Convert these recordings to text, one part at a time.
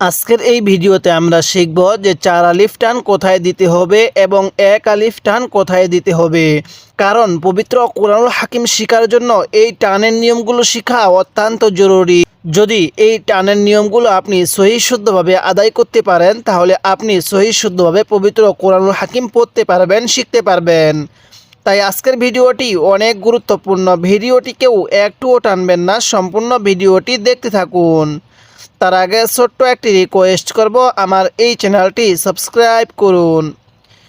আজকের এই ভিডিওতে আমরা শিখব যে চার আলিফ টান কোথায় দিতে হবে এবং এক আলিফ টান কোথায় দিতে হবে। কারণ পবিত্র কোরআনুল হাকিম শেখার জন্য এই টানের নিয়মগুলো শেখা অত্যন্ত জরুরি। যদি এই টানের নিয়মগুলো আপনি সহি শুদ্ধভাবে আদায় করতে পারেন, তাহলে আপনি সহি শুদ্ধভাবে পবিত্র কোরআনুল হাকিম পড়তে পারবেন, শিখতে পারবেন। তাই আজকের ভিডিওটি অনেক গুরুত্বপূর্ণ। ভিডিওটিকেও একটুও টানবেন না, সম্পূর্ণ ভিডিওটি দেখতে থাকুন। তার আগে ছোট্ট একটি রিকোয়েস্ট করব, আমার এই চ্যানেলটি সাবস্ক্রাইব করুন।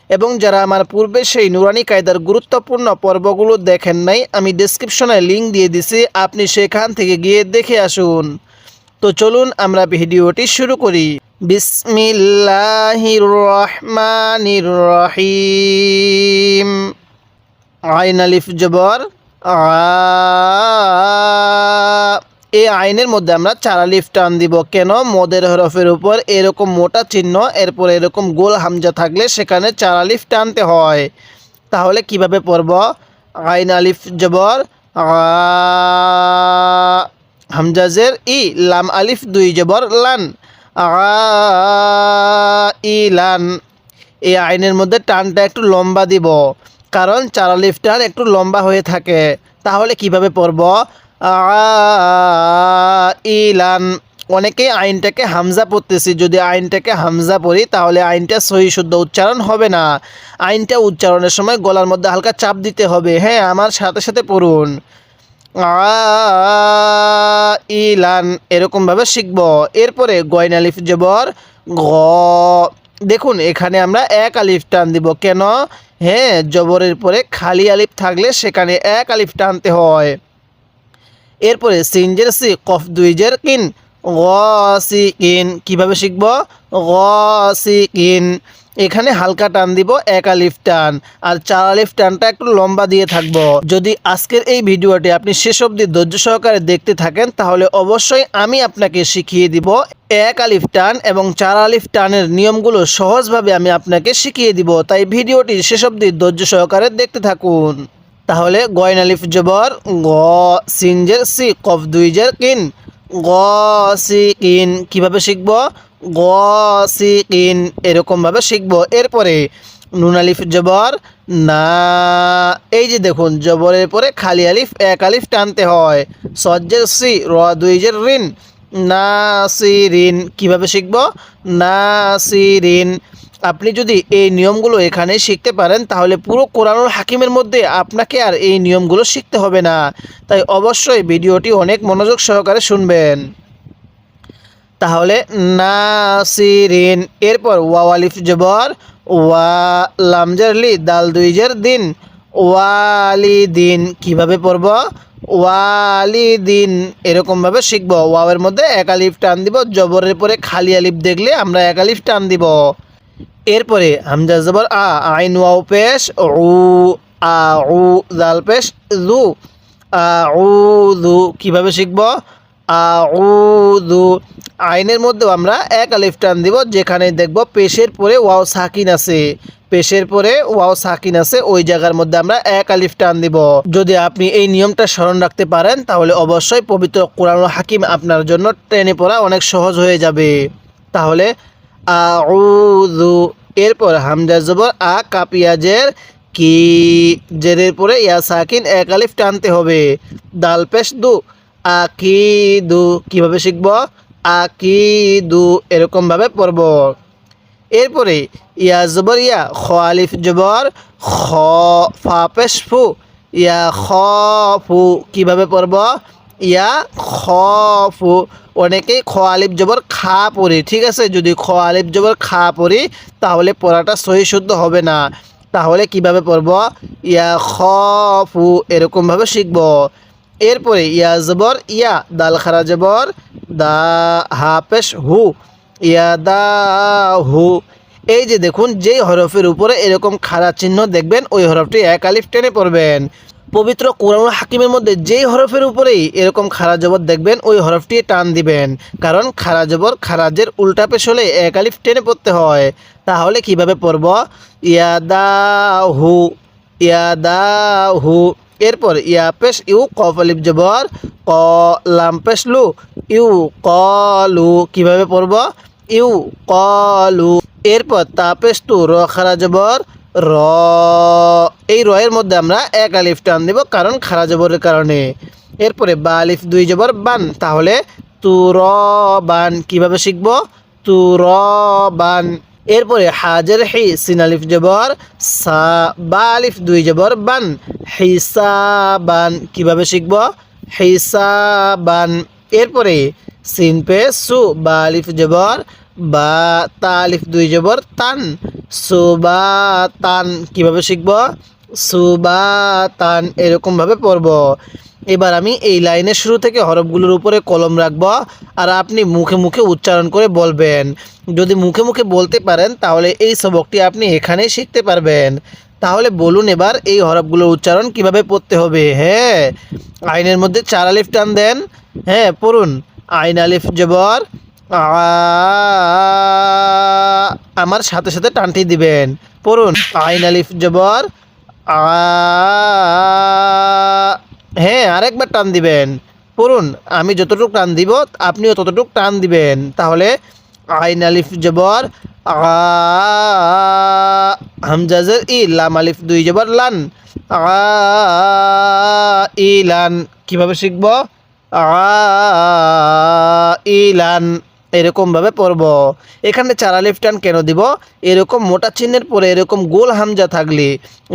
এবং যারা আমার পূর্বে সেই নুরানি কায়দার গুরুত্বপূর্ণ পর্বগুলো দেখেন নাই, আমি ডেসক্রিপশনে লিংক দিয়ে দিছি, আপনি সেখান থেকে গিয়ে দেখে আসুন। তো চলুন আমরা ভিডিওটি শুরু করি। বিসমিল্লাহির রহমানির রহিম আইন আলিফ জবর আ এই আইনের মধ্যে আমরা চার আলিফ টান দিব। কেন? মদের হরফের উপর এরকম মোটা চিহ্ন, এরপর এরকম গোল হামজা থাকলে সেখানে চার আলিফ টানতে হয়। তাহলে কীভাবে পড়ব? আইন আলিফ জবর হামজাজের ই, লাম আলিফ দুই জবর, লান ই, লান। এই আইনের মধ্যে টানটা একটু লম্বা দিব, কারণ চার আলিফ টান একটু লম্বা হয়ে থাকে। তাহলে কীভাবে পড়ব? ইলান অনেকেই আইনটাকে হামজা পড়তেছি যদি আইনটাকে হামজা পড়ি তাহলে আইনটা সহি শুদ্ধ উচ্চারণ হবে না আইনটা উচ্চারণের সময় গলার মধ্যে হালকা চাপ দিতে হবে হ্যাঁ আমার সাথে সাথে পড়ুন ইলান এরকমভাবে শিখব এরপরে গয়ন আলিফ জবর গ দেখুন এখানে আমরা এক আলিফ টান দিব কেন হ্যাঁ জবরের পরে খালি আলিফ থাকলে সেখানে এক আলিফ টানতে হয় এরপরে সিনজের সি কফ দুইজের কিন। গ সি কিন কীভাবে শিখব? গ সি কিন এখানে হালকা টান দিব, এক আলিফ টান। আর চার আলিফ টানটা একটু লম্বা দিয়ে থাকব। যদি আজকের এই ভিডিওটি আপনি শেষ অবধি ধৈর্য সহকারে দেখতে থাকেন, তাহলে অবশ্যই আমি আপনাকে শিখিয়ে দিব এক আলিফ টান এবং চার আলিফ টানের নিয়মগুলো সহজভাবে আমি আপনাকে শিখিয়ে দিব। তাই ভিডিওটি শেষ অবধি ধৈর্য সহকারে দেখতে থাকুন। তাহলে গয়ন আলিফ জবর, গ সিনজের সি, কফ দুইজের কিন। গ সি কিন কীভাবে শিখব? গ সি কিন এরকমভাবে শিখব। এরপরে নুন আলিফ জবর, না, এই যে দেখুন, জবরের পরে খালি আলিফ, এক আলিফ টানতে হয়। সজ্জের সি, র দুইজের ঋণ। না, সি ঋণ কীভাবে শিখব? না, সি ঋণ আপনি যদি এই নিয়মগুলো এখানে শিখতে পারেন, তাহলে পুরো কোরআনুল হাকিমের মধ্যে আপনাকে আর এই নিয়মগুলো শিখতে হবে না। তাই অবশ্যই ভিডিওটি অনেক মনোযোগ সহকারে শুনবেন। তাহলে নাসিরিন, এরপর ওয়ালিফ জবর, ওয়া লামজারলি দাল দুইজের দিন ওয়ালি দিন কীভাবে পড়ব? ওয়ালি দিন এরকমভাবে শিখব। ওয়াওয়ের মধ্যে এক আলিফ টান দিব, জবরের পরে খালি আলিফ দেখলে আমরা এক আলিফ টান দিব। এরপরে হামজা জবর আ, আইন ওয়াও পেশ, উ, আ, উ জাল পেশ জু আ, উ জু কীভাবে শিখব? আ, উ জু আইনের মধ্যেও আমরা এক আলিফ টান দিব, যেখানে দেখব পেশের পরে ওয়াও সাকিন আছে। পেশের পরে ওয়াও সাকিন আছে, ওই জায়গার মধ্যে আমরা এক আলিফ টান দিব। যদি আপনি এই নিয়মটা স্মরণ রাখতে পারেন, তাহলে অবশ্যই পবিত্র কোরআন হাকিম আপনার জন্য ট্রেনে পড়া অনেক সহজ হয়ে যাবে। তাহলে আউযু। এরপর হামজা জবর আ কাপিয়াজের কি? জেরের পরে ইয়া সাকিন এক আলিফ টানতে হবে। দাল পেশ দু। আকিদু। কীভাবে শিখব? আকিদু। এরকমভাবে পড়ব। এরপরে ইয়া জবর ইয়া খ আলিফ জবর, খ ফা পেশ ফু। ইয়া খ ফু। কীভাবে পড়ব? ইয়া খ ফু অনেকেই খ আলিফ জবর খা পড়ি, ঠিক আছে? যদি খ আলিফ জবর খা পড়ি, তাহলে পড়াটা সহি শুদ্ধ হবে না। তাহলে কীভাবে পড়ব? ইয়া খ ফু এরকমভাবে শিখব। এরপরে ইয়া জবর, ইয়া দাল খারা জবর, দা, হা, পেশ, হু, ইয়া দা, হু। এই যে দেখুন, যেই হরফের উপরে এরকম খারা চিহ্ন দেখবেন, ওই হরফটি এক আলিফ টেনে পড়বেন। পবিত্র কোরআন হাকিমের মধ্যে যেই হরফের উপরেই এরকম খারা জবর দেখবেন, ওই হরফটি টান দিবেন। কারণ খারা জবর খারাজের উল্টা পেশ হলে এক আলিফ টেনে পড়তে হয়। তাহলে কীভাবে পড়ব? ইয়াদা হু ইয়াদা হু এরপর ইয়া পেশ, ইউ, কফ, আলিফ জবর, ক, লাম পেশ, লু। ইউ কলু কীভাবে পড়ব? ইউ কলু এরপর তাপেস তু, র, খারা জবর র। এই রয়ের মধ্যে আমরা এক আলিফ টান দিব কারণ খারা জবরের কারণে। এরপরে বা আলিফ দুই জবর বান, তাহলে তু, র, বান কীভাবে শিখব? তু, র, বান। এরপরে হাজের হি, সিন আলিফ জবর, সা, বা আলিফ দুই জবর বান। হিসাবান কীভাবে শিখব? হিসাবান এরপরে সিন পে সু, বা আলিফ জবর, বা তা আলিফ দুই জবর, তান। সুবা তান কীভাবে শিখব? সুবা তান এরকম ভাবে পড়ব। এবার আমি এই লাইনের শুরু থেকে হরফগুলোর উপরে কলম রাখব আর আপনি মুখে মুখে উচ্চারণ করে বলবেন। যদি মুখে মুখে বলতে পারেন, তাহলে এই সবকটি আপনি এখানেই শিখতে পারবেন। তাহলে বলুন এবার এই হরফগুলোর উচ্চারণ কীভাবে পড়তে হবে? হ্যাঁ আইনের মধ্যে চার আলিফ টান দেন। হ্যাঁ পড়ুন। আইন, আলিফ, জবর। আমার সাথে সাথে টানটি দিবেন। পড়ুন। আইন আলিফ জবর। আ হ্যাঁ আরেকবার টান দিবেন। পড়ুন, আমি যতটুকু টান দিব, আপনিও ততটুকু টান দিবেন। তাহলে আইন আলিফ জবর। আ হামজাজের ই, লাম আলিফ দুই জবর, লান। আ ইলান কীভাবে শিখব? আ ইলান এরকমভাবে পড়ব এখানে চারা আলিফ টান কেন দিব? এরকম মোটা চিহ্নের পরে এরকম গোল হামজা থাকলে,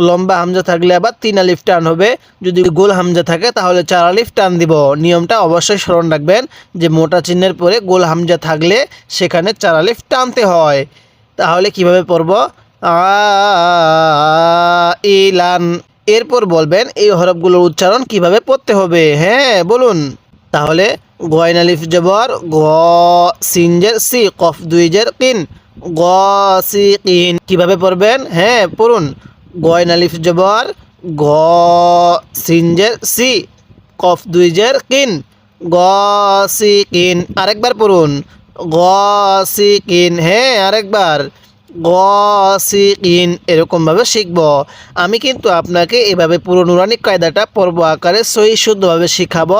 লম্বা হামজা থাকলে আবার তিন আলিফ টান হবে। যদি গোল হামজা থাকে তাহলে চার আলিফ টান দিব। নিয়মটা অবশ্যই স্মরণ রাখবেন যে মোটা চিহ্নের পরে গোল হামজা থাকলে সেখানে চার আলিফ টানতে হয়। তাহলে কীভাবে পড়ব ইলান এরপর বলবেন এই হরফগুলোর উচ্চারণ কীভাবে পড়তে হবে? হ্যাঁ বলুন। তাহলে গয়ন আলিফ জবর, গ সিনজের সি, কফ দুইজের কিন। গ সি কিন। কীভাবে পড়বেন? হ্যাঁ পড়ুন। গয়ন আলিফ জবর, গ সিনজের সি, কফ দুইজের কিন। গ সি কিন। আরেকবার পড়ুন। গ সি কিন। হ্যাঁ আরেকবার। গ সি এরকমভাবে শিখব। আমি কিন্তু আপনাকে এভাবে পুরো নুরানিক কায়দাটা পর্ব আকারে সহি শুদ্ধভাবে শিখাবো।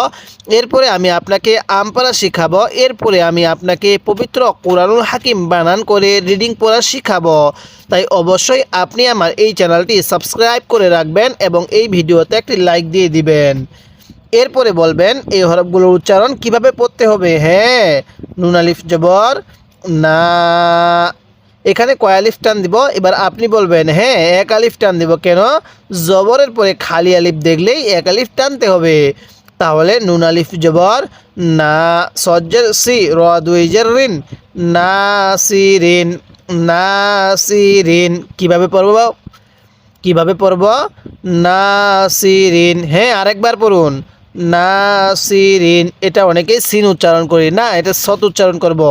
এরপরে আমি আপনাকে আমপারা শিখাবো। এরপরে আমি আপনাকে পবিত্র কোরআনুল হাকিম বানান করে রিডিং পড়া শিখাবো। তাই অবশ্যই আপনি আমার এই চ্যানেলটি সাবস্ক্রাইব করে রাখবেন এবং এই ভিডিওতে একটি লাইক দিয়ে দিবেন। এরপরে বলবেন, এই হরফগুলোর উচ্চারণ কীভাবে পড়তে হবে? হ্যাঁ নুন আলিফ জবর, না এখানে কয় আলিফ টান দিব? এবার আপনি বলবেন হ্যাঁ এক আলিফ টান দিব। কেন? জবরের পরে খালি আলিফ দেখলেই এক আলিফ টানতে হবে। তাহলে নুন আলিফ জবর, না সজ্জের সি, র দুইজের ঋণ। না সি ঋণ, না সি ঋণ। কীভাবে পড়ব কীভাবে পড়ব? না সি ঋণ। হ্যাঁ আরেকবার পড়ুন। না সি ঋণ। এটা অনেকেই সিন উচ্চারণ করি না, এটা সৎ উচ্চারণ করব।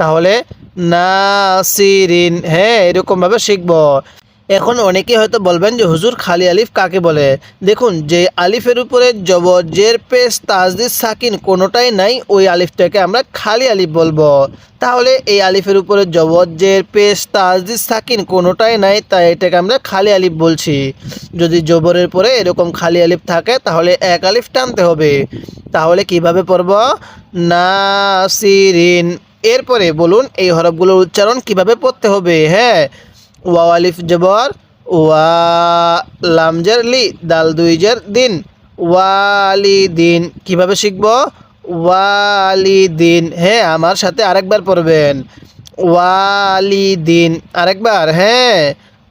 তাহলে নাসিরিন। হ্যাঁ এরকমভাবে শিখব। এখন অনেকে হয়তো বলবেন যে, হুজুর, খালি আলিফ কাকে বলে? দেখুন, যে আলিফের উপরে জবর জের পেশ, তাজদিদ, সাকিন কোনোটাই নাই, ওই আলিফটাকে আমরা খালি আলিফ বলব। তাহলে এই আলিফের উপরে জবর জের পেশ, তাজদিদ, সাকিন কোনোটাই নাই, তাই এটাকে আমরা খালি আলিফ বলছি। যদি জবরের পরে এরকম খালি আলিফ থাকে, তাহলে এক আলিফ টানতে হবে। তাহলে কীভাবে পড়ব? নাসিরিন। এরপরে বলুন এই হরফগুলোর উচ্চারণ কীভাবে পড়তে হবে? হ্যাঁ ওয়া আলিফ জবর, ওয়া লামজের লি, দাল দুইজের দিন। ওয়ালি দিন কীভাবে শিখব? ওয়ালি দিন হ্যাঁ আমার সাথে আরেকবার পড়বেন। ওয়ালি দিন আরেকবার। হ্যাঁ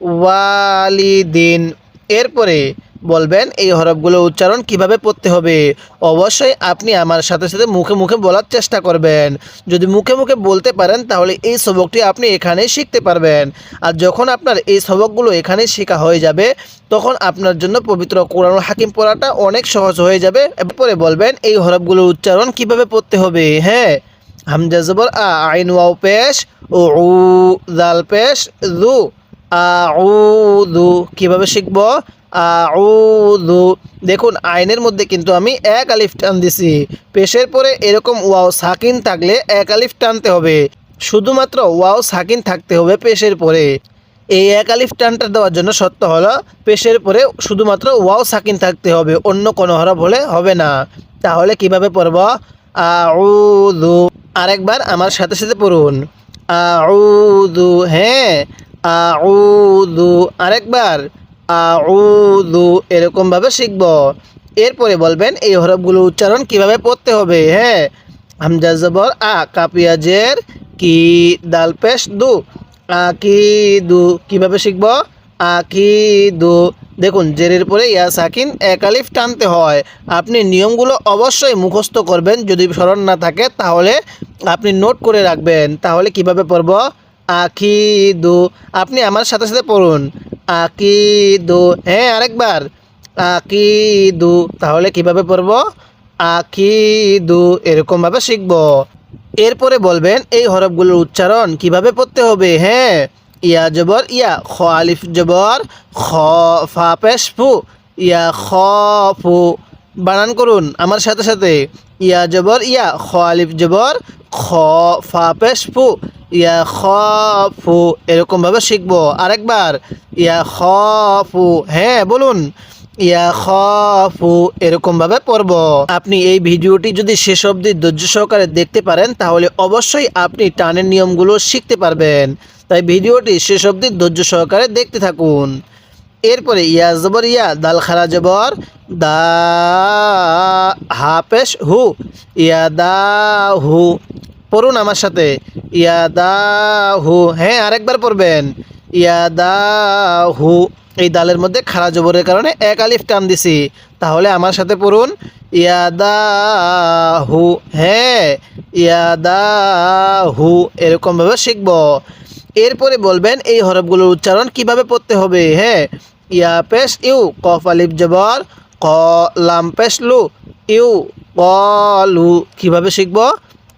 ওয়ালি দিন এরপরে বলবেন এই হরফগুলো উচ্চারণ কীভাবে পড়তে হবে? অবশ্যই আপনি আমার সাথে সাথে মুখে মুখে বলার চেষ্টা করবেন। যদি মুখে মুখে বলতে পারেন তাহলে এই সবকটি আপনি এখানেই শিখতে পারবেন। আর যখন আপনার এই সবকগুলো এখানেই শেখা হয়ে যাবে, তখন আপনার জন্য পবিত্র কোরআন হাকিম পড়াটা অনেক সহজ হয়ে যাবে। এরপরে বলবেন এই হরফগুলোর উচ্চারণ কীভাবে পড়তে হবে? হ্যাঁ হামজা জবর আ, আইন ওয়াও পেশ, ও, উ দাল পেশ দু আউদু কীভাবে শিখব? আউদু দেখুন, আইনের মধ্যে কিন্তু আমি এক আলিফ টান দিছি। পেশের পরে এরকম ওয়াও সাকিন থাকলে এক আলিফ টানতে হবে। শুধুমাত্র ওয়াও সাকিন থাকতে হবে পেশের পরে। এই এক আলিফ টানটা দেওয়ার জন্য সত্য হলো, পেশের পরে শুধুমাত্র ওয়াও সাকিন থাকতে হবে, অন্য কোনো হরফ হলে হবে না। তাহলে কীভাবে পড়ব? আউদু আরেকবার আমার সাথে সাথে পড়ুন। আউদু হ্যাঁ আউদু আরেকবার। আউদু এরকমভাবে শিখব। এরপরে বলবেন এই হরফগুলো উচ্চারণ কীভাবে পড়তে হবে হ্যাঁ? হামজা জবর, আ কাপিয়াজের কি, দাল পেশ, দু। আকিদু, কীভাবে শিখব? আকিদু। দেখুন, জেরের পরে ইয়া, সাকিন, এক আলিফ টানতে হয়। আপনি নিয়মগুলো অবশ্যই মুখস্থ করবেন, যদি স্মরণ না থাকে, তাহলে আপনি নোট করে রাখবেন। তাহলে কীভাবে পড়ব? আকিদু, আপনি আমার সাথে সাথে পড়ুন। আকিদু হ্যাঁ আরেকবার। আকিদু, তাহলে কীভাবে পড়ব? আকিদু, এরকমভাবে শিখব। এরপরে বলবেন, এই হরফগুলোর উচ্চারণ কীভাবে পড়তে হবে? হ্যাঁ ইয়া জবর, ইয়া খ আলিফ জবর, খ ফা পেশ ফু, ইয়া খ ফু। বানান করুন আমার সাথে সাথে। ইয়া জবর, ইয়া খ আলিফ জবর খ ফা পেশ ফু ইয়া খ ফু এরকমভাবে শিখব। আরেকবার, ইয়া খ ফু হ্যাঁ বলুন। ইয়া খফু এরকমভাবে পড়ব। আপনি এই ভিডিওটি যদি শেষ অবধি ধৈর্য সহকারে দেখতে পারেন, তাহলে অবশ্যই আপনি টানের নিয়মগুলো শিখতে পারবেন। তাই ভিডিওটি শেষ অবধি ধৈর্য সহকারে দেখতে থাকুন। এরপরে ইয়া জবর ইয়া, দাল খারা জবর, দা হাফেশ হু, ইয়া দা হু। পড়ুন আমার সাথে। ইয়া দা হু। হ্যাঁ আরেকবার পড়বেন। ইয়া দা হু। এই দালের মধ্যে খারা জবরের কারণে এক আলিফ টান দিছি। তাহলে আমার সাথে পড়ুন। ইয়াদা হু। হ্যাঁ ইয়াদা হু। এরকমভাবে শিখব। এরপরে বলবেন এই হরফগুলোর উচ্চারণ কীভাবে পড়তে হবে? হ্যাঁ ইয়া পেশ, ইউ, কফ আলিফ জবর, ক, লাম পেশ, লু, ইউ কলু কীভাবে শিখব?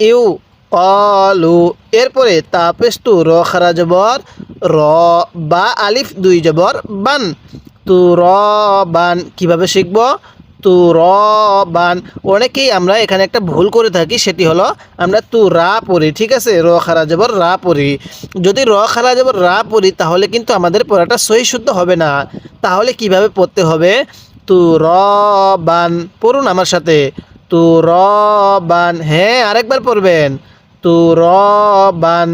ইউ কলু এরপরে তাপেস্তু র, খারা জবর, র, বা, আলিফ, দুই জবর, বান, তু, র, বান, কীভাবে শিখব? তু র বান। অনেকেই আমরা এখানে একটা ভুল করে থাকি, সেটি হলো আমরা তু রা পড়ি, ঠিক আছে? র খারা জবর রা পড়ি। যদি র খারা জবর রা পড়ি, তাহলে কিন্তু আমাদের পড়াটা সহি শুদ্ধ হবে না। তাহলে কীভাবে পড়তে হবে? তু বান। পড়ুন আমার সাথে। তু বান। হ্যাঁ আরেকবার পড়বেন। তু বান।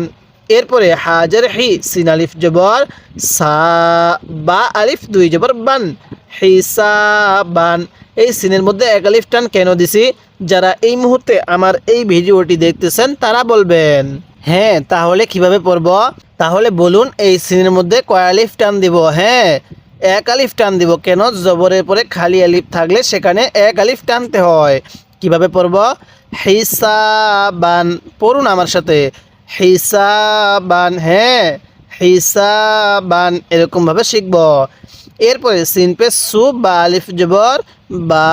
এরপরে হাজার হি, সিন আলিফ জবর, সা, বা আলিফ দুই জবর বান। হিসাবান। এই সিনের মধ্যে এক আলিফ টান কেন দিছি? যারা এই মুহূর্তে আমার এই ভিডিওটি দেখতেছেন, তারা বলবেন। হ্যাঁ তাহলে কীভাবে পড়ব? তাহলে বলুন, এই সিনের মধ্যে কয় আলিফ টান দিব? হ্যাঁ এক আলিফ টান দিব। কেন? জবরের পরে খালি আলিফ থাকলে সেখানে এক আলিফ টানতে হয়। কীভাবে পড়ব? হিসাবান। পড়ুন আমার সাথে। হিসাবান হ্যাঁ হিসাবান এরকমভাবে শিখব। এরপরে সিন পে সু বা আলিফ জবর বা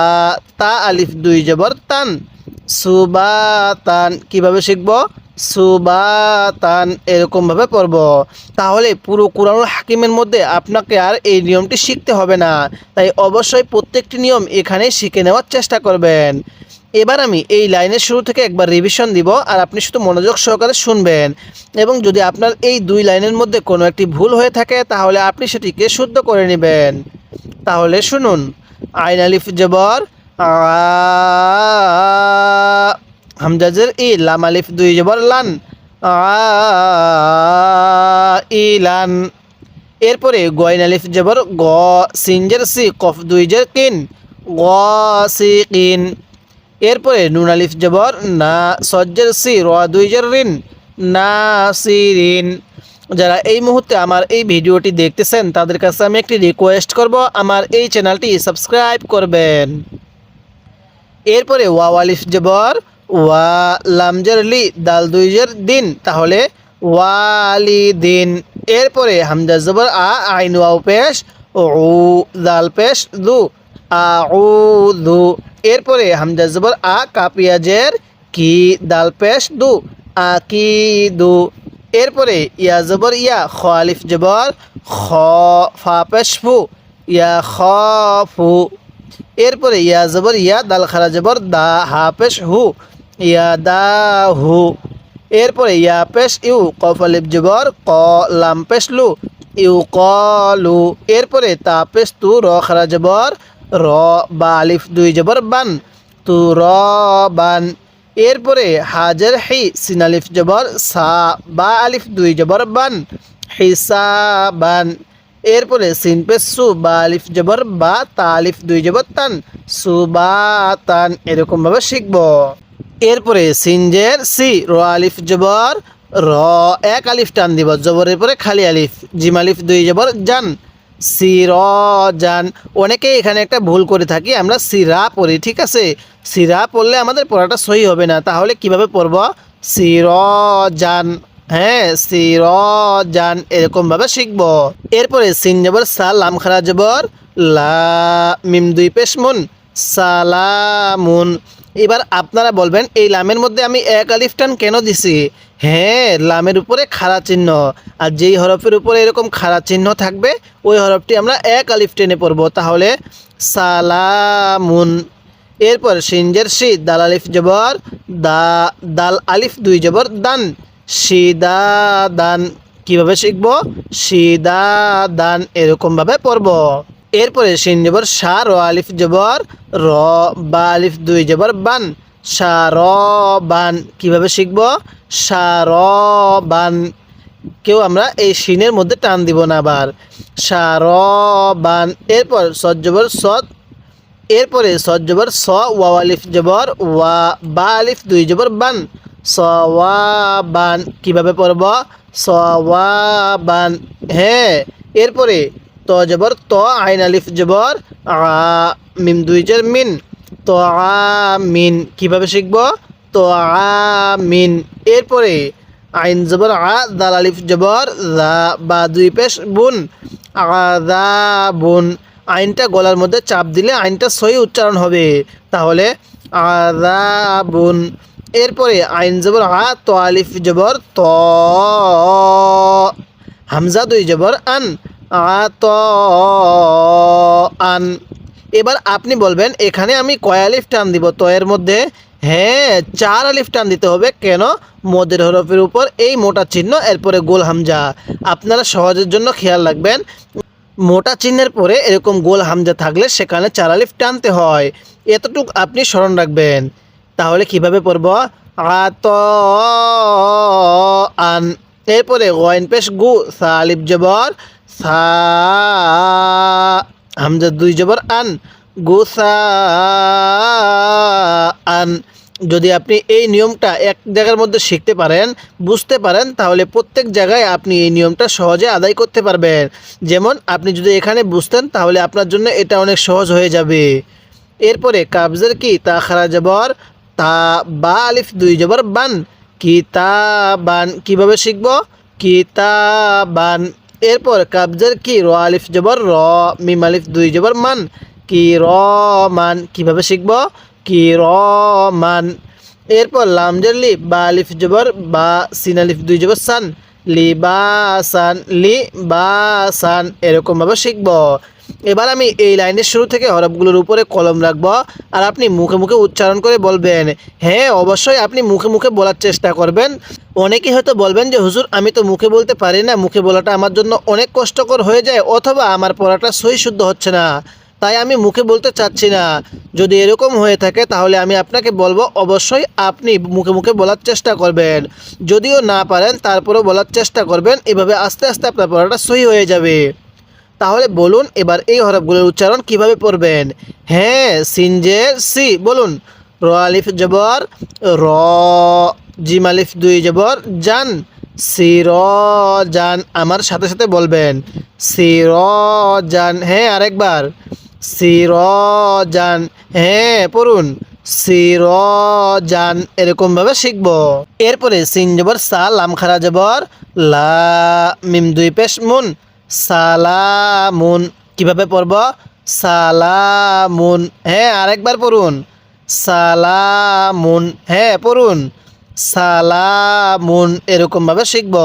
তা আলিফ দুই জবর তান। সুবাতান কীভাবে শিখব? সুবাতান এরকমভাবে পড়ব। তাহলে পুরো কোরআনুল হাকিমের মধ্যে আপনাকে আর এই নিয়মটি শিখতে হবে না। তাই অবশ্যই প্রত্যেকটি নিয়ম এখানে শিখে নেওয়ার চেষ্টা করবেন। এবার আমি এই লাইনের শুরু থেকে একবার রিভিশন দিব আর আপনি শুধু মনোযোগ সহকারে শুনবেন। এবং যদি আপনার এই দুই লাইনের মধ্যে কোনো একটি ভুল হয়ে থাকে, তাহলে আপনি সেটিকে শুদ্ধ করে নেবেন। তাহলে শুনুন। আইন আলিফ জবর হামজাজের ই, লাম আলিফ দুই জবর, লান। ইলান এরপরে গয়ন আলিফ জবর, গ, সিনজের সি, কফ দুই জের কিন। গ, সি, কিন। এরপরে নুন আলিফ জবর, না সজ্জের সি, র দুই জের রিন না সি রিন যারা এই মুহূর্তে আমার এই ভিডিওটি দেখতেছেন, তাদের কাছে আমি একটি রিকোয়েস্ট করব, আমার এই চ্যানেলটি সাবস্ক্রাইব করবেন। এরপরে ওয়া আলিফ জবর, ওয়া লামজের লি, দাল দুইজের দিন, তাহলে ওয়ালি দিন এরপরে হামজা জবর, আ, আইন ওয়াও পেশ ও দাল পেশ, দু আ দু এরপরে হামজা জবর আ কাপিয়াজের কি দাল পেশ দু? আ কি দু? এরপরে ইয়া জবর ইয়া খ আলিফ জবর খ ফা পেশ ইয়া খ এরপরে ইয়া জবর ইয়া দাল খারা জবর দা হা পেশ হু। ইয়া দা হু। এরপরে ইয়া পেশ ইউ কফ আলিফ জবর ক লাম পেশ লু। ইউ কলু এরপরে তা পেশ তু র খারা জবর র, বা, আলিফ, দুই, জবর, বান। তু র, বান। এরপরে হাজার, হি, সিন, আলিফ, জবর, সা, বা, আলিফ, দুই, জবর, বান। হিসাবান। এরপরে সিন, পে, সু, বা, আলিফ, জবর, বা, তা, আলিফ, দুই, জবর, তান। সুবাতান এরকমভাবে শিখব। এরপরে সিনজের সি, র, আলিফ, জবর, র, এক, আলিফ টান দিব। জবরের পরে খালি আলিফ। জিম, আলিফ, দুই, জবর, জান। সির জান অনেকেই এখানে একটা ভুল করে থাকি, আমরা সিরা পড়ি, ঠিক আছে? সিরা পড়লে আমাদের পড়াটা সহি হবে না। তাহলে কীভাবে পড়ব? সির জান হ্যাঁ সির জান এরকমভাবে শিখব। এরপরে সিন জবর সা লাম খারা জবর, লা, মিম দুই পেশ মুন, সালামুন। এবার আপনারা বলবেন, এই লামের মধ্যে আমি এক আলিফ টান কেন দিছি? হ্যাঁ লামের উপরে খাড়া চিহ্ন। আর যেই হরফের উপরে এরকম খাড়া চিহ্ন থাকবে, ওই হরফটি আমরা এক আলিফ টেনে পড়ব। তাহলে সালামুন। এরপর সিনজের শি, দাল আলিফ জবর, দা, দাল আলিফ দুই জবর, দান। সিদা, দান। কীভাবে শিখব? সিদা, দান এরকমভাবে পড়ব। এরপরে সিন জবর সা র আলিফ জবর র, বা আলিফ দুই জবর বান। সা র বান, কীভাবে শিখব? সা র বান। কেউ আমরা এই সিনের মধ্যে টান দিব না আবার। সা র বান। এরপর সদ জবর সদ এরপরে সদ জবর স ওয়া আলিফ জবর ওয়া, বা আলিফ দুই জবর বান। স, ওয়া, বান। কীভাবে পড়ব? স, ওয়া, বান। হ্যাঁ এরপরে ত ত, আইন আলিফ জবর, আ দুই জের মিন। তো, আ, মিন, কীভাবে শিখব? তো, আ, মিন। এরপরে আইন জবর, আ, দাল আলিফ জবর দা বা দুই পেশ বুন। আদা বুন। আইনটা গলার মধ্যে চাপ দিলে আইনটা সহি উচ্চারণ হবে। তাহলে আদাবুন এরপরে আইন জবর, আ, তো আলিফ জবর, ত, হামজা দুই জবর, আন। আ ত আন এবার আপনি বলবেন, এখানে আমি কয় আলিফ টান দিব? তো এর মধ্যে হ্যাঁ চার আলিফ টান দিতে হবে। কেন? মদের হরফের উপর এই মোটা চিহ্ন, এরপরে গোল হামজা। আপনারা সহজের জন্য খেয়াল রাখবেন, মোটা চিহ্নের পরে এরকম গোল হামজা থাকলে সেখানে চার আলিফ টানতে হয়। এতটুক আপনি স্মরণ রাখবেন। তাহলে কীভাবে পড়ব? আত আন এরপরে গয়েন পেশ গু সা আলিফ জবর, সা দুই জবর, আন গুসা আন। যদি আপনি এই নিয়মটা এক জায়গার মধ্যে শিখতে পারেন, বুঝতে পারেন, তাহলে প্রত্যেক জায়গায় আপনি এই নিয়মটা সহজে আদায় করতে পারবেন। যেমন আপনি যদি এখানে বুঝতেন, তাহলে আপনার জন্য এটা অনেক সহজ হয়ে যাবে। এরপরে কাবজের কি? তা খারা জবর, তা বা আলিফ দুই জবর, বান। কিতাবান, কীভাবে শিখব? কিতাবান। এরপর কাবজের কি? র আলিফ জবর র, মিম আলিফ দুই জবর মান। কি র মান কীভাবে শিখব? কি র মান এরপর লামজের লি, বা আলিফ জবর, বা সিন আলিফ দুই জবর সান। লি বা সান লি বা সান এরকমভাবে শিখব। এবার আমি এই লাইনের শুরু থেকে হরফগুলোর উপরে কলম রাখব, আর আপনি মুখে মুখে উচ্চারণ করে বলবেন। হ্যাঁ অবশ্যই আপনি মুখে মুখে বলার চেষ্টা করবেন। অনেকেই হয়তো বলবেন যে, হুজুর, আমি তো মুখে বলতে পারি না। মুখে বলাটা আমার জন্য অনেক কষ্টকর হয়ে যায়, অথবা আমার পড়াটা সহি শুদ্ধ হচ্ছে না। তাই আমি মুখে বলতে চাচ্ছি না। যদি এরকম হয়ে থাকে, তাহলে আমি আপনাকে বলব, অবশ্যই আপনি মুখে মুখে বলার চেষ্টা করবেন। যদিও না পারেন, তারপরেও বলার চেষ্টা করবেন। এভাবে আস্তে আস্তে আপনার পড়াটা সহি হয়ে যাবে। তাহলে বলুন এবার এই হরফগুলোর উচ্চারণ কীভাবে পড়বেন? হ্যাঁ সিনজের সি, বলুন। র, আলিফ, জবর, র, জিম, আলিফ, দুই, জবর, জান। সির জান, আমার সাথে সাথে বলবেন। সির জান হ্যাঁ আরেকবার। সির জান হ্যাঁ পড়ুন। সির জান, এরকমভাবে শিখব। এরপরে সিন জবর, সা লাম খারা জবর, লা, মিম, দুই, পেশ, মুন। সালামুন। কীভাবে পড়ব? সালামুন। হ্যাঁ আরেকবার পড়ুন। সালামুন। হ্যাঁ পড়ুন। সালামুন। এরকমভাবে শিখব।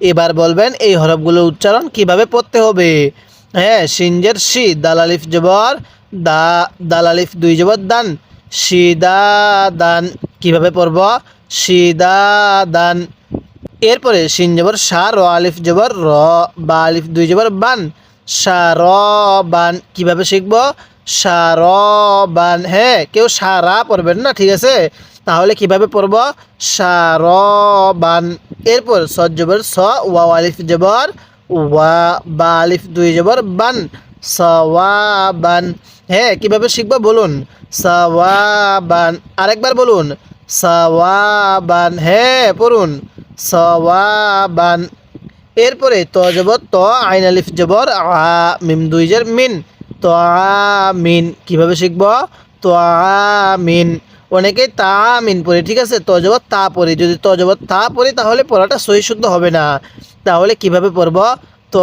এবার বলবেন এই হরফগুলো উচ্চারণ কীভাবে পড়তে হবে? হ্যাঁ সিঞ্জের শি দালালিফ জবর, দা দালালিফ দুই জবর, দান। সিদা দান। কীভাবে পড়ব? সিদা দান। এরপরে সিন জবর সা, র, আলিফ জবর র, বা আলিফ দুই জবর বান। সা, র, বান, কীভাবে শিখব? সা, র, বান হ্যাঁ কেউ সারা পড়বেন না, ঠিক আছে? তাহলে কীভাবে পড়ব? সা, র, বান, এরপর স জবর স ওয়া আলিফ জবর ওয়া, বা আলিফ দুই জবর বান। সওয়াবান হ্যাঁ কীভাবে শিখব বলুন? সওয়াবান আরেকবার বলুন। সওয়াবান হ্যাঁ পড়ুন। সওয়াবান। এরপরে ত জবর, ত, আইন আলিফ জবর, আ, মিম দুই জের, মিন। তো মিন। কীভাবে শিখব? তো মিন। অনেকেই তা, মিন পড়ে, ঠিক আছে? ত জবর, তা পড়ি। যদি ত জবর, তা পড়ি, তাহলে পড়াটা সহি শুদ্ধ হবে না। তাহলে কীভাবে পড়ব? তো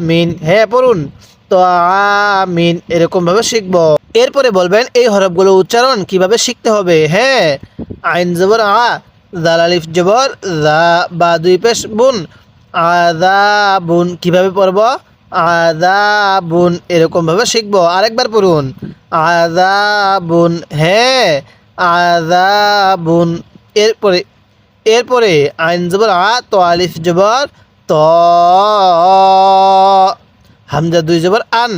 মিন। হ্যাঁ পড়ুন। তো মিন। এরকমভাবে শিখব। এরপরে বলবেন, এই হরফগুলো উচ্চারণ কীভাবে শিখতে হবে? হ্যাঁ। আইন জবর, আ। জাল আলিফ জবর দা বা দুই পেশ বুন। আদা বুন কীভাবে পড়ব? আদা বুন এরকমভাবে শিখব। আরেকবার পড়ুন। আদা বুন হ্যাঁ আদা বুন এরপরে এরপরে আইন জবর, আ, তো, আলিফ জবর, ত, হামজা দুই জবর, আন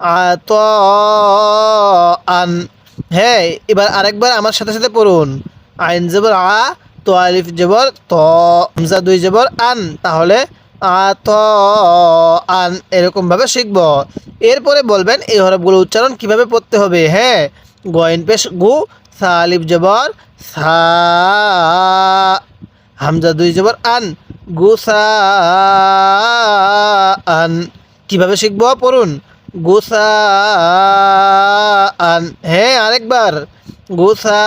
আত আন। হ্যাঁ এবার আরেকবার আমার সাথে সাথে পড়ুন। আইন জবর, আ তো আলিফ জবর, ত হামজা দুই জবর, আন, তাহলে আত আন এরকমভাবে শিখব। এরপরে বলবেন এই হরফগুলো উচ্চারণ কীভাবে পড়তে হবে? হ্যাঁ গয়েন পেশ গু, সা আলিফ জবর, সা, হামজা দুই জবর, আন গুসা আন। কীভাবে শিখব? পড়ুন। গুসা আন। হ্যাঁ আরেকবার। গুসা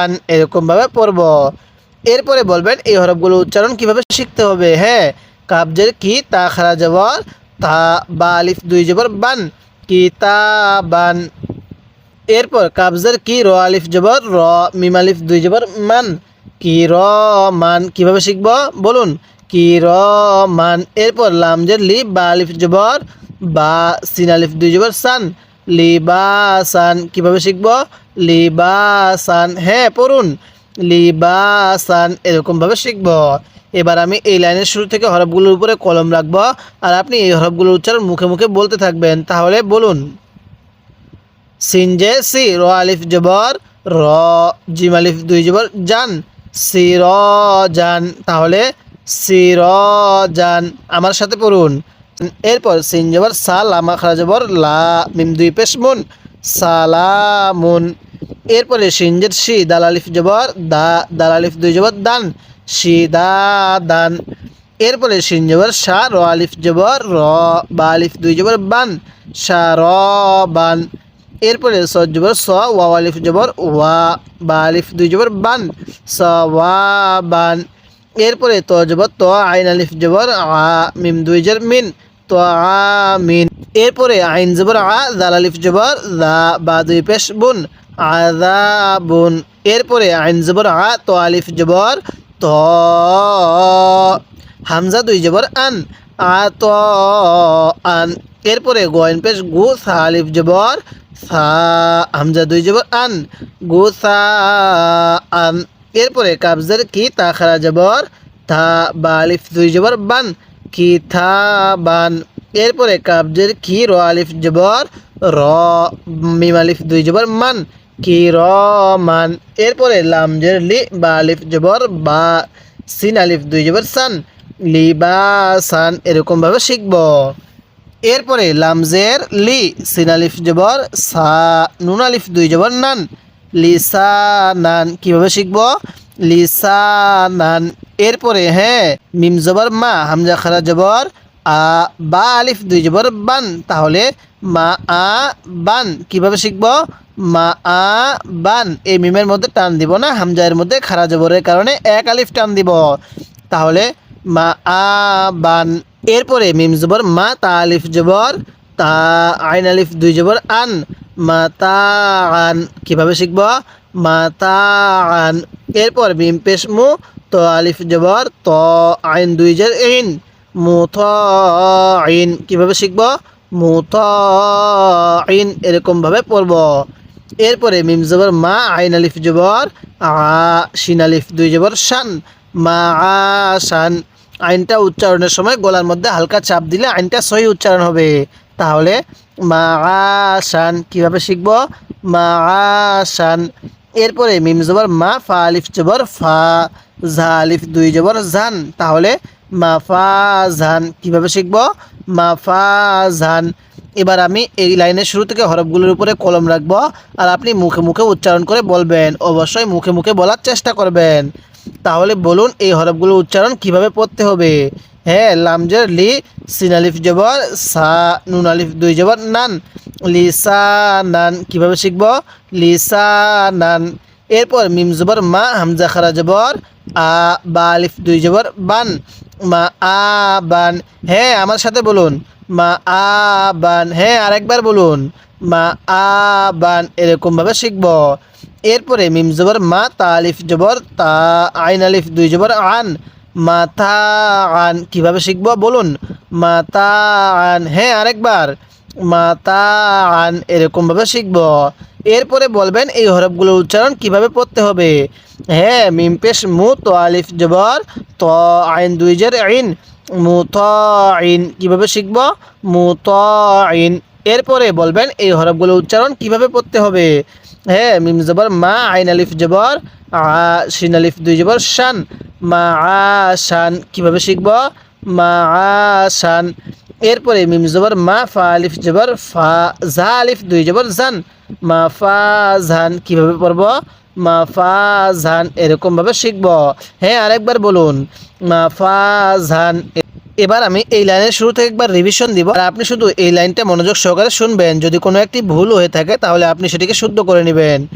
আন এরকমভাবে পড়ব। এরপরে বলবেন, এই হরফগুলো উচ্চারণ কীভাবে শিখতে হবে? হ্যাঁ কাবজের কি তা খারা জবর, তা বা আলিফ দুই জবর, বান, কি তা বান। এরপর কাবজের কি র আলিফ জবর, র মিম আলিফ দুই জবর, মান, কি র মান কীভাবে শিখব? বলুন, কি র মান। এরপর লামজের লি বা আলিফ জবর, বা সিন আলিফ দুই জবর, সান। লিবাসান, কীভাবে শিখব? লিবাসান হ্যাঁ পড়ুন। লিবাসান, এরকমভাবে শিখব। এবার আমি এই লাইনের শুরু থেকে হরফগুলোর উপরে কলম রাখব আর আপনি এই হরফগুলোর উচ্চারণ মুখে মুখে বলতে থাকবেন। তাহলে বলুন। সিনজে সি, র আলিফ জবর, র, জিম আলিফ দুই জবর, জান। সির জান। তাহলে সির জান। আমার সাথে পড়ুন। এরপর সিন জবর সা লামা খারা জবর লা, মিম দুই পেশ মুন, সালামুন। এরপরে সিনজের শি, দাল আলিফ জবর দা, দাল আলিফ দুই জবর দান সি দা, দান। এরপরে সিন জবর শা, র আলিফ জবর র, বা আলিফ দুই জবর বান, শা, র, বান। এরপরে স জবর স ওয়া আলিফ জবর ওয়া, বা আলিফ দুই জবর বান, স, ওয়া, বান। এরপরে ত জবর ত, আইন আলিফ জবর আ, মিম দুই জের মিন আমিন এরপরে আইন জবর আ আলিফ জবর, দা, বা দুই পেশ বুন, আযাবুন। এরপরে আইন জবর আ, তো আলিফ জবর, ত। হামজা দুই জবর আন, আ, ত আন। এরপরে গোয়েন পেশ গু, সা আলিফ জবর, সা, হামজা দুই জবর আন, গু, সা আন। এরপরে কাবজের কি, তা খারা জবর থা বা আলিফ দুই জবর বান। কি থা এরপরে কাবজের কি র আলিফ জবর? র, মিম আলিফ দুই জবর, মান কি র, মান। এরপরে লামজের লি, বা আলিফ জবর, বা সিন আলিফ দুই জবর, সান। লিবাসান, এরকমভাবে শিখব। এরপরে লামজের লি, সিন আলিফ জবর, সা, নুন আলিফ দুই জবর, নান। লিসা নান কীভাবে শিখব? লিসা নান এরপরে হ্যাঁ মিম জবর মা, হামজা খারা জবর, আ, বা আলিফ দুই জবর বান। তাহলে মা, আ, বান। কীভাবে শিখব? মা, আ, বান। এই মিমের মধ্যে টান দিব না হামজায়ের মধ্যে খারা জবরের কারণে এক আলিফ টান দিব। তাহলে মা, আ, বান। এরপরে মিম জবর, মা, তা আলিফ জবর, তা আইন আলিফ দুই জবর আন। মা, তা আন। কীভাবে শিখব? মা তা এরপর মিম পেশ মু, তো আলিফ জবর, ত আইন দুই জের ইন। মুথ আইন কীভাবে শিখব? মুথ আইন এরকমভাবে পড়ব। এরপরে মিম জবর মা, আইন আলিফ জবর, আ, শিন আলিফ দুই জবর, শান। মা শান। আইনটা উচ্চারণের সময় গলার মধ্যে হালকা চাপ দিলে আইনটা সহি উচ্চারণ হবে। তাহলে মা, আ, শান কীভাবে শিখব? মা, আ, শান। এরপরে মিম জবর মা, ফা আলিফ জবর, ফা, ঝা আলিফ দুই জবর, ঝান। তাহলে মা, ফা, ঝান কীভাবে শিখব? মা, ফা, ঝান। এবার আমি এই লাইনের শুরু থেকে হরফগুলোর উপরে কলম রাখব। আর আপনি মুখে মুখে উচ্চারণ করে বলবেন। অবশ্যই মুখে মুখে বলার চেষ্টা করবেন। তাহলে বলুন এই হরফগুলো উচ্চারণ কীভাবে পড়তে হবে? হ্যাঁ লামজের লি, সিন আলিফ জবর, সা, নুন আলিফ দুই জবর, নান। লিসা নান, কীভাবে শিখব? লিসা নান। এরপর মিম জবর, মা, হামজা খারা জবর, আ, বা আলিফ দুই জবর, বান। মা, আ, বান। হ্যাঁ আমার সাথে বলুন। মা, আ, বান। হ্যাঁ আরেকবার বলুন। মা আ বান এরকমভাবে শিখব। এরপরে মিম জবর মা, তা আলিফ জবর, তা আইন আলিফ দুই জবর, আন মাথা আন কীভাবে শিখব বলুন? মাতা আন হ্যাঁ আরেকবার। মাতা আন এরকমভাবে শিখব। এরপরে বলবেন এই হরফগুলোর উচ্চারণ কীভাবে পড়তে হবে? হ্যাঁ মিম পেশ মু, তো আলিফ জবর, ত আইন দুই জের আইন, মু ত আইন কীভাবে শিখব? মু ত আইন এরপরে বলবেন এই হরফগুলো উচ্চারণ কীভাবে পড়তে হবে? হ্যাঁ মিম জবর, মা, আইন আলিফ জবর, আ, শিন আলিফ দুই জবর, শান, মা, আ, শান, কীভাবে শিখব? মা, আ, শান। এরপরে মিম জবর, মা, ফা আলিফ জবর, ফা, জা আলিফ দুই জবর, জান। মা, ফা, জান, কীভাবে পড়ব? মা, ফা, জান, এরকমভাবে শিখব। হ্যাঁ আরেকবার বলুন। মা, ফা, জান এবার আমি এই লাইনের শুরু থেকে একবার রিভিশন দিব। আর আপনি শুধু এই লাইনটা মনোযোগ সহকারে শুনবেন। যদি কোনো একটি ভুল হয়ে থাকে, তাহলে আপনি সেটিকে শুদ্ধ করে নেবেন।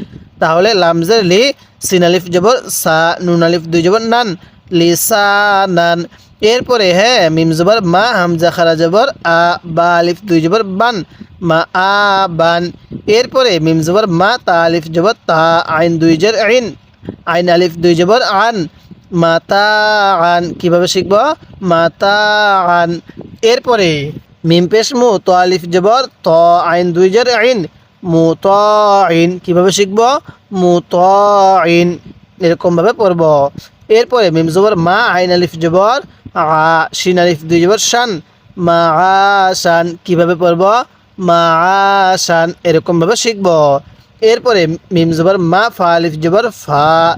তাহলে লামজের লি সিন আলিফ জবর সা নুন আলিফ দুই জবর নান, লি সা, নান। এরপরে হ্যাঁ মিম জবর মা, হামজা খারা জবর আ, বা, আলিফ দুই জবর বান, মা, আ, বান। এরপরে মিম জবর মা, তা, আলিফ জবর তা, আইন দুই জের আইন। আইন, আলিফ দুই জবর আন। মাতা আন কীভাবে শিখব? মাতা আন এরপরে মিম পেশ মু, তো আলিফ জবর, ত আইন দুই জের আইন, মু ত আইন। কীভাবে শিখব? মু ত আইন। এরকমভাবে পড়ব। এরপরে মিম জবর, মা আইন আলিফ জবর, আ শিন আলিফ দুই জবর, শান। মা শান, কীভাবে পড়ব? মা শান, এরকমভাবে শিখব। এরপরে মিম জবর মা ফা আলিফ জবর ফা,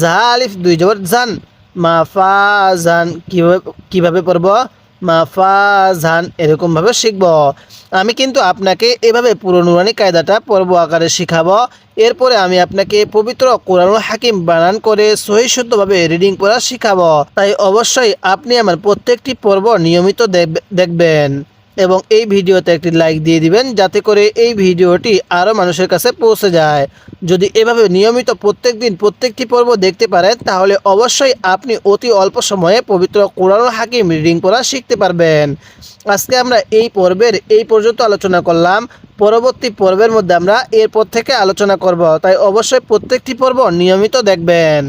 জা আলিফ, দুই জবর জান। মা ফা, জান কীভাবে কীভাবে পড়ব? মা ফা, জান এরকমভাবে শিখব। আমি কিন্তু আপনাকে এভাবে পুরো নুরানি কায়দাটা পর্ব আকারে শিখাবো। এরপরে আমি আপনাকে পবিত্র কোরআনুল হাকিম বানান করে সহি শুদ্ধভাবে রিডিং করা শিখাবো। তাই অবশ্যই আপনি আমার প্রত্যেকটি পর্ব নিয়মিত দেখবে- দেখবেন। এবং এই ভিডিওতে একটি লাইক দিয়ে দিবেন, যাতে করে এই ভিডিওটি আরও মানুষের কাছে পৌঁছে যায়। যদি এভাবে নিয়মিত প্রত্যেক দিন প্রত্যেকটি পর্ব দেখতে পারেন, তাহলে অবশ্যই আপনি অতি অল্প সময়ে পবিত্র কোরআন হাকিম রিডিং পড়া শিখতে পারবেন। আজকে আমরা এই পর্বের, এই পর্যন্ত আলোচনা করলাম। পরবর্তী পর্বের মধ্যে আমরা এরপর থেকে আলোচনা করব। তাই অবশ্যই প্রত্যেকটি পর্ব নিয়মিত দেখবেন।